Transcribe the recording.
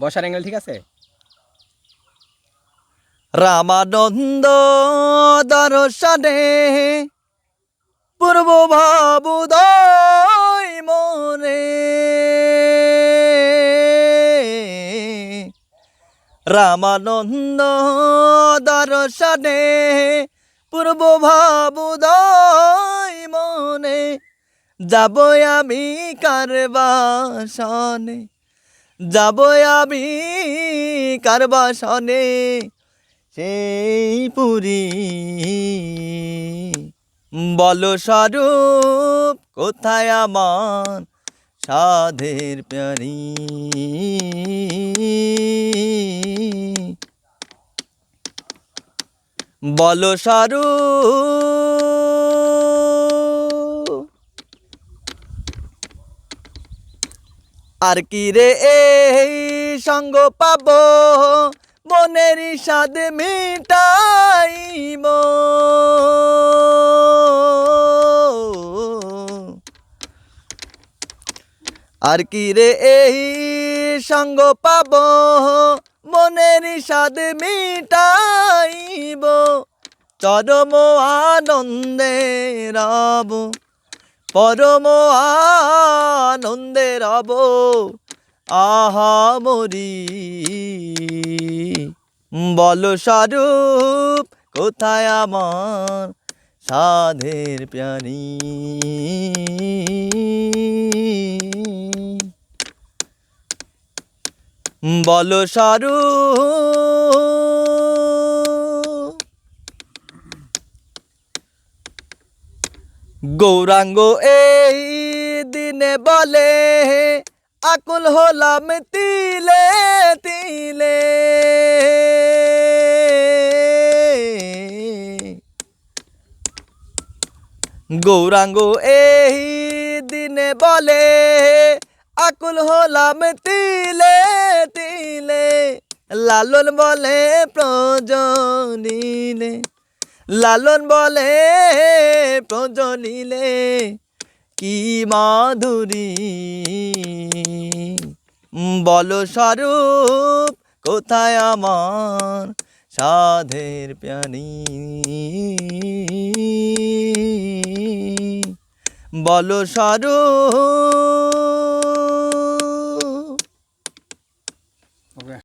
বসার অ্যাঙ্গেল ঠিক আছে? রামানন্দ দর্শনে পূর্ব ভাবুদয় মনে রামানন্দ দর্শনে পূর্ব ভাবুদয় মনে যাব আমি কারবাসনে যাব আমি কারবাসনে সেই পুরী। বল স্বরূপ কোথায় আমার সাধের প্যারি? বল স্বরূপ আর কি রে এই সঙ্গ পাব? মনের স্বাদ মিটাইব। আর কি রে এই সঙ্গ পাব? মনের স্বাদ মিটাইব। চরম আনন্দে রব। পরম আনন্দে রব আহা মরি বল স্বরূপ কোথায় আমার সাধের প্যারি বল স্বরূপ গৌরাঙ্গ এই দিনে বলে, আকুল হলাম তিলে তিলে। গৌরাঙ্গ এই দিনে বলে, আকুল হলাম তিলে তিলে। লালন বলে, প্রজনিলে। লালন বলে প্রজনিলে কি মাধুরী? বল স্বরূপ কোথায় আমার সাধের প্যানি বল স্বরূপ